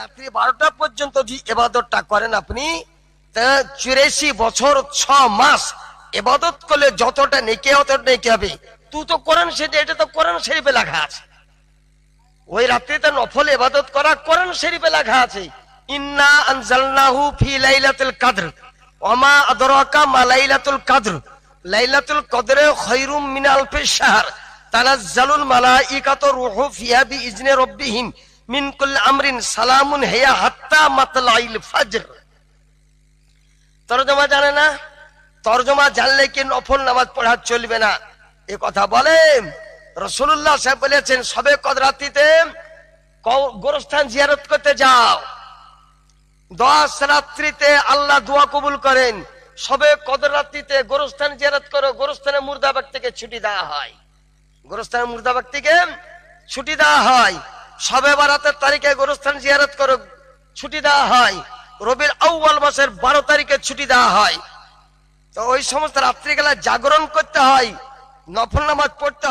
রাত্রি বারোটা পর্যন্ত যে এবাদতটা করেন আপনি চুরাশি বছর ছ মাস এবাদত করলে যতটা নেকে অতটা নেকে হবে। তুই তো করেন সেটা এটা তো করেন শরীফে লেখা আছে। ওই রাত্রিতে নফল এবাদত করা কোরআন শরীফে লেখা আছে। ইন্না আনজালনাহু ফি লাইলাতুল কদর, ওমা আদরাকা মা লাইলাতুল কদর। লাইলাতুল কদরে খায়রুম মিন আলফি শাহর। তানাজ্জালুল মালাইকাতু রূহু ফিহা বিইজনি রাব্বিহিম। মিন কুল্লি আমরিন সালামুন হিয়া হাত্তা মাতলাইল ফজর। তরজমা জানে না? তরজমা জানলে কি নফল নামাজ পড়া চলবে না? এ কথা বলেন রসুল্লাহ সাহেব বলেছেন, সবে কদরাতিতে গোরস্থান জিয়ারত করতে যাও। দশ রাত্রিতে আল্লাহ দোয়া কবুল করেন, সবে কদর রাত্রিতে গোরস্থান জিয়ারত করো, গোরস্থানে মুর্দাবাগ থেকে ছুটি দেওয়া হয়। গোরস্থানে মুর্দাবাগ থেকে ছুটি দেওয়া হয়। সবে বারাতের তারিখে গোরস্থান জিয়ারত করে, ছুটি দেওয়া হয়। রবির আউ্বাল মাসের বারো তারিখে ছুটি দেওয়া হয়। তো ওই সমস্ত রাত্রিবেলা জাগরণ করতে হয়, নফল নামাজ পড়তে হয়